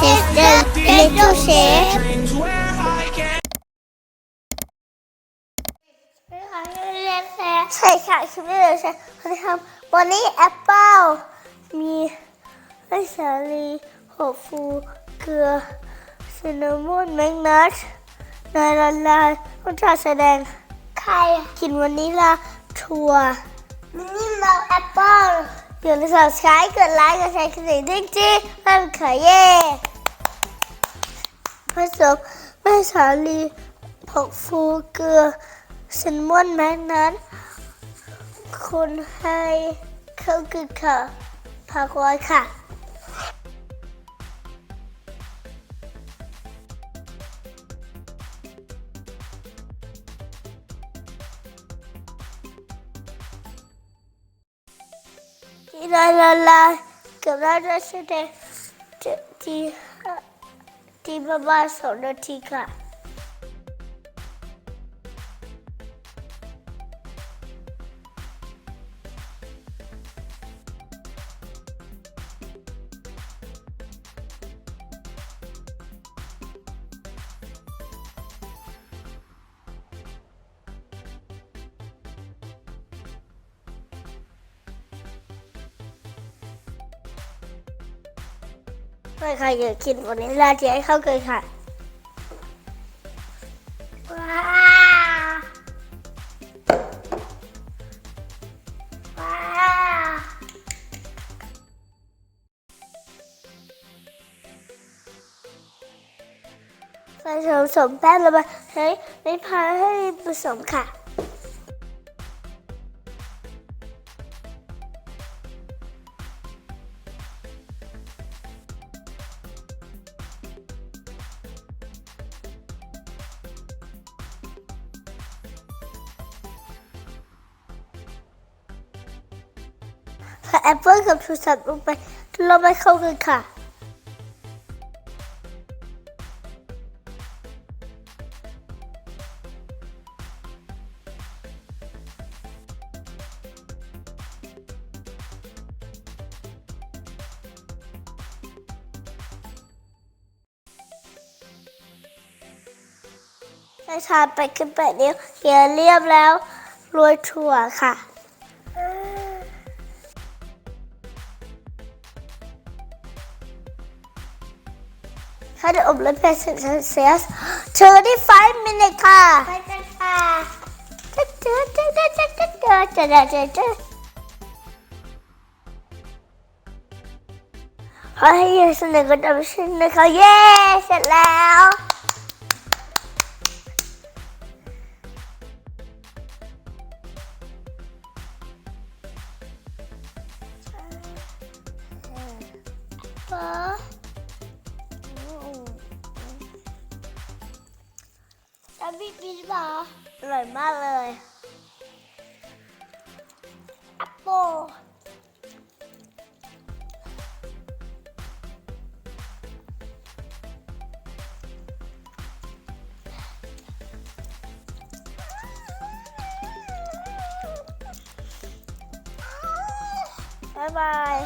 This is the little chef ใช่ค่ะคลิปนี้เลยใช่เขาจะทำวันนี้แอปเปิลมีไอสาลีหกฟูเกลือซินนามอนแมกนัทเนยละลายรสชาแสดงไข่กินวันนี้ละถั่วมินิมาแอปเปิล เดี๋ยวเราสับสไครต์กดไลค์กดแชร์กดติดตามจีมันขายเย่ผสมแม่สาลีผงฟูเกลือซินมอนแมกนัทคนให้เข้าคือค่ะพักไว้ค่ะ la la la Kıbrıs'ta ti ti baba sonra tika. ไม่ใครอยากกินวันนี้ลาเจ๊เข้าเกินค่ะว้าวว้าวผสมสมแป้งแล้วมาใช้ไม้พายให้ผสมค่ะ ใส่แอปเปิลกับโทรศัพท์ลงไปเราไม่เข้ากันค่ะ ใส่ชาไปขึ้นไปนิ้วเขียนเรียบแล้วโรยถั่วค่ะ ถ้าจะอบแล้วเป็นเซลเซียส35 minutes ค่ะไปกันค่ะจ๊ะจ๊ะจ๊ะจ๊ะจ๊ะจ๊ะจ๊ะจ๊ะจ๊ะจ๊ะจ๊ะขอให้ยืนสนุกกับดับชินนะคะเย้ เสร็จแล้วเอ แล้วบิ๊กบิ๊กออร่อยมากเลยแอปเปิลบายบาย